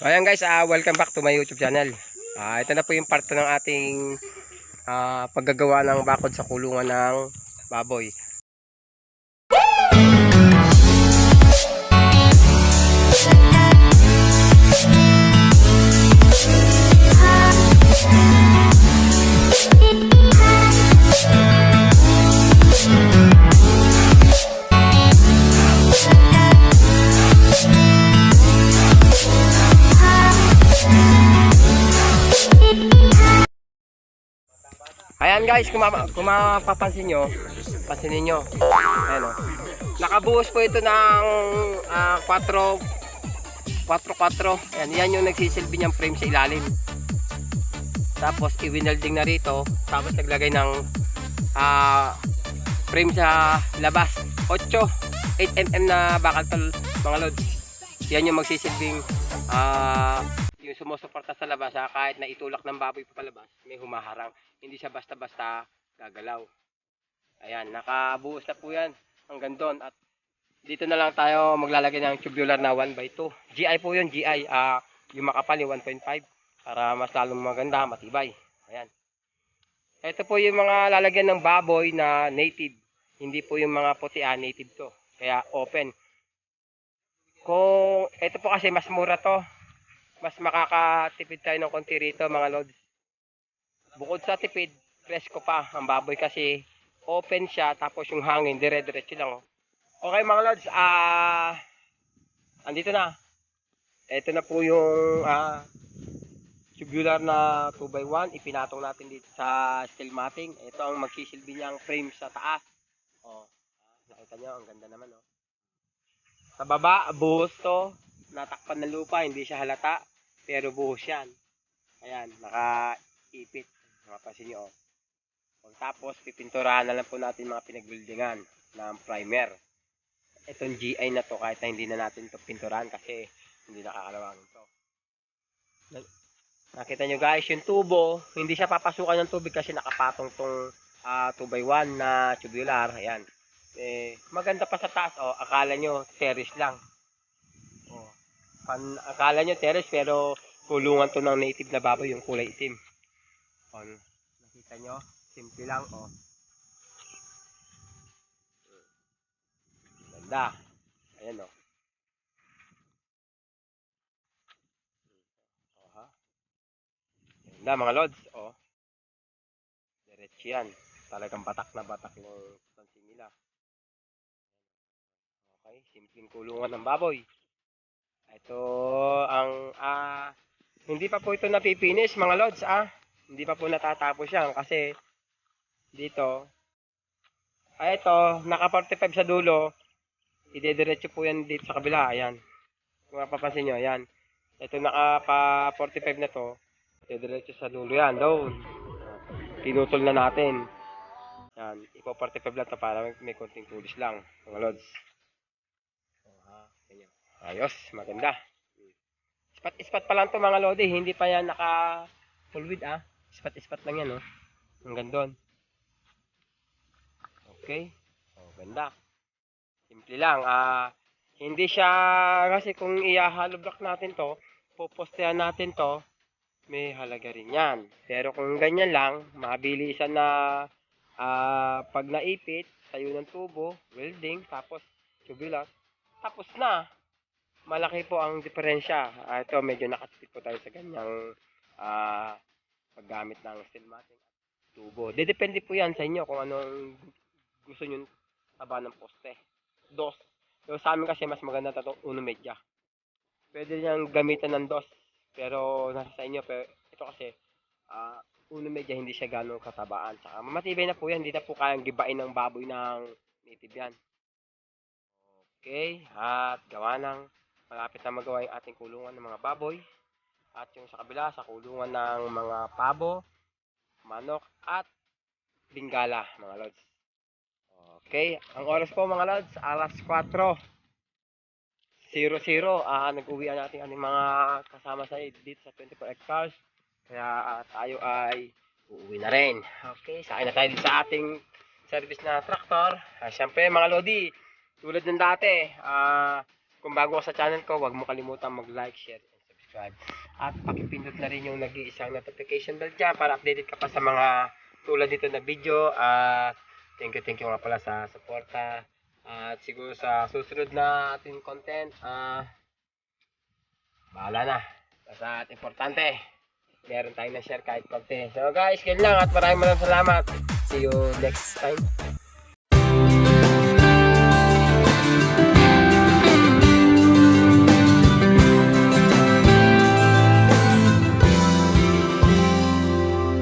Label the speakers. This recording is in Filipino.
Speaker 1: Ayan guys, ah welcome back to my YouTube channel. Ah ito na po yung part ng ating ah, paggagawa ng bakod sa kulungan ng baboy. Ayan guys, kung, ma- kung mapapansin nyo, pansinin nyo. Ayan o. Nakabuhos po ito ng ah, 4 4-4. Ayan, yan yung nagsisilbi niyang frame sa ilalim. Tapos i-welding na rito. Tapos naglagay ng ah, frame sa labas. 8, 8 mm na bakal tol mga lods. Yan yung magsisilbing yung sumusuporta sa labas ha, kahit na itulak ng baboy pa palabas, may humaharang. Hindi siya basta-basta gagalaw. Ayan, nakabuhos na po yan hanggang doon. At dito na lang tayo maglalagay ng tubular na 1x2. GI po yun, GI. ah yung makapal yung 1.5 para mas lalong maganda, matibay. Ayan. Ito po yung mga lalagyan ng baboy na native. Hindi po yung mga puti, ah, native to. Kaya open. Kung ito po kasi mas mura to, mas makakatipid tayo ng konti rito mga lods. Bukod sa tipid, presko pa ang baboy kasi open siya tapos yung hangin dire-diretso lang. Oh. Okay mga lods, ah andito na. Ito na po yung ah tubular na 2x1 ipinatong natin dito sa steel matting. Ito ang magsisilbi niyang frame sa taas. Oh, nakita niyo ang ganda naman oh. Sa baba, buhos to. Natakpan ng lupa, hindi siya halata. Pero buhos yan. Ayan, nakaipit. Mapapansin nyo, oh. Pagtapos, pipinturahan na lang po natin mga pinagbuildingan ng primer. Itong GI na to, kahit na hindi na natin to pinturahan kasi hindi nakakalawangin to. Na- Nakita nyo guys, yung tubo, hindi siya papasukan ng tubig kasi nakapatong tong ah, 2x1 na tubular. Ayan. Eh, maganda pa sa taas, oh. Akala nyo, terrace lang. Pan, akala nyo terrace, pero kulungan to ng native na baboy, yung kulay itim. Oh, nakita nyo? Simple lang, oh. Ganda. Ayan, oh. Oh, ha? Ganda, mga lods, oh. Diretso yan. Talagang batak na batak ng pansin nila. Okay, simpleng kulungan ng baboy. Ito ang ah hindi pa po ito napipinis mga lods ah. Hindi pa po natatapos yan kasi dito ay ito, naka 45 sa dulo. Idediretso po yan dito sa kabila. Ayan. Kung mapapansin nyo, ayan. Ito naka pa 45 na to. Idediretso sa dulo yan. Doon. Tinutol na natin. Yan. Ipo 45 lang to para may, may konting kulis lang. Mga lods. Ayos, maganda. Ispat ispat pa lang to mga lodi, hindi pa yan naka full width ah. Ispat ispat lang yan oh. Hanggang doon. Okay. Oh, ganda. Simple lang. Ah, hindi siya kasi kung i-hollow block natin to, pupostehan natin to, may halaga rin yan. Pero kung ganyan lang, mabilisan na ah, pag naipit, tayo ng tubo, welding, tapos tubular, tapos na. Malaki po ang diferensya. Ah, ito, medyo nakatipid po tayo sa ganyang ah, paggamit ng steel matting at tubo. Depende po yan sa inyo kung anong gusto nyo taba ng poste. Dos. So, sa amin kasi mas maganda tatong uno medya. Pwede niyang gamitan ng dos. Pero nasa sa inyo. Pero ito kasi ah, uno medya hindi siya ganong katabaan. Saka matibay na po yan. Hindi na po kayang gibain ng baboy ng native yan. Okay. At gawa ng malapit na magawa yung ating kulungan ng mga baboy. At yung sa kabila, sa kulungan ng mga pabo, manok, at bingala, mga lods. Okay, ang oras po mga lods, alas 4. 00, ah nag-uwi natin ating mga kasama sa dito sa 24 hectares. Kaya ah, tayo ay uuwi na rin. Okay, sakay na tayo sa ating service na traktor. Ah, Siyempre mga lodi, tulad ng dati, ah kung bago ka sa channel ko, huwag mo kalimutan mag-like, share, and subscribe. At pakipindot na rin yung nag-iisang notification bell dyan para updated ka pa sa mga tulad dito na video. At thank you, thank you nga pala sa suporta. At siguro sa susunod na ating content, ah, bahala na. Basta at importante, meron tayong na-share kahit konti. So guys, ganyan lang at maraming maraming salamat. See you next time.